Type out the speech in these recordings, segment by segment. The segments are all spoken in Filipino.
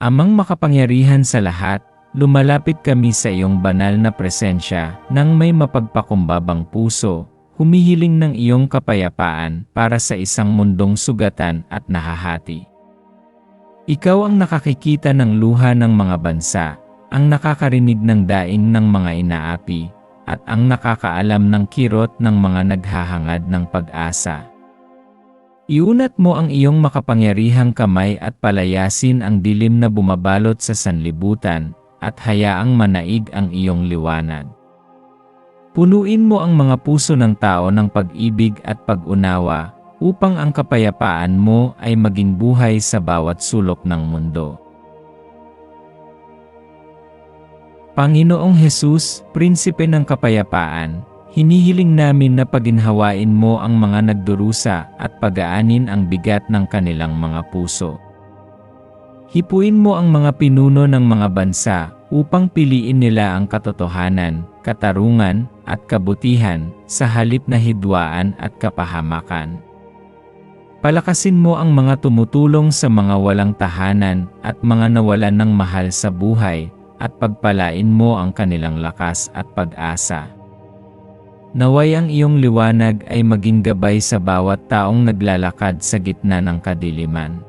Amang makapangyarihan sa lahat, lumalapit kami sa iyong banal na presensya nang may mapagpakumbabang puso, humihiling ng iyong kapayapaan para sa isang mundong sugatan at nahahati. Ikaw ang nakakikita ng luha ng mga bansa, ang nakakarinig ng daing ng mga inaapi, at ang nakakaalam ng kirot ng mga naghahangad ng pag-asa. Iunat mo ang iyong makapangyarihang kamay at palayasin ang dilim na bumabalot sa sanlibutan, at hayaang manaig ang iyong liwanag. Punuin mo ang mga puso ng tao ng pag-ibig at pag-unawa, upang ang kapayapaan mo ay maging buhay sa bawat sulok ng mundo. Panginoong Hesus, Prinsipe ng Kapayapaan, Hinihiling namin na paginhawain mo ang mga nagdurusa at pagaanin ang bigat ng kanilang mga puso. Hipuin mo ang mga pinuno ng mga bansa upang piliin nila ang katotohanan, katarungan, at kabutihan sa halip na hidwaan at kapahamakan. Palakasin mo ang mga tumutulong sa mga walang tahanan at mga nawalan ng mahal sa buhay at pagpalain mo ang kanilang lakas at pag-asa. Naway ang iyong liwanag ay maging gabay sa bawat taong naglalakad sa gitna ng kadiliman.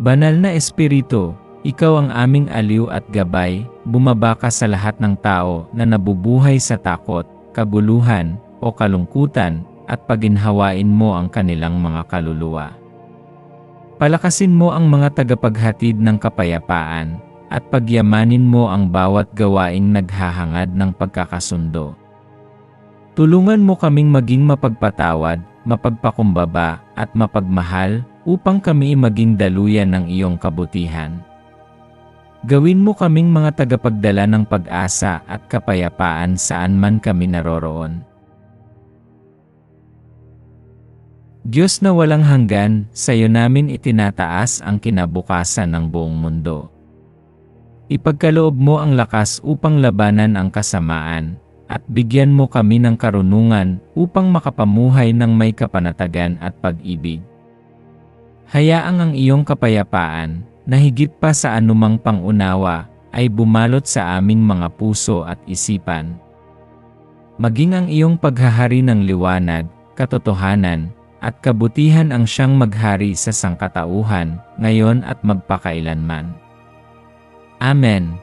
Banal na Espiritu, ikaw ang aming aliw at gabay, bumaba ka sa lahat ng tao na nabubuhay sa takot, kabuluhan, o kalungkutan, at paginhawain mo ang kanilang mga kaluluwa. Palakasin mo ang mga tagapaghatid ng kapayapaan, at pagyamanin mo ang bawat gawaing naghahangad ng pagkakasundo. Tulungan mo kaming maging mapagpatawad, mapagpakumbaba, at mapagmahal upang kami maging daluyan ng iyong kabutihan. Gawin mo kaming mga tagapagdala ng pag-asa at kapayapaan saan man kami naroroon. Diyos na walang hanggan, sa iyo namin itinataas ang kinabukasan ng buong mundo. Ipagkaloob mo ang lakas upang labanan ang kasamaan, at bigyan mo kami ng karunungan upang makapamuhay ng may kapanatagan at pag-ibig. Hayaang ang iyong kapayapaan, na higit pa sa anumang pangunawa, ay bumalot sa aming mga puso at isipan. Maging ang iyong paghahari ng liwanag, katotohanan, at kabutihan ang siyang maghari sa sangkatauhan, ngayon at magpakailanman. Amen.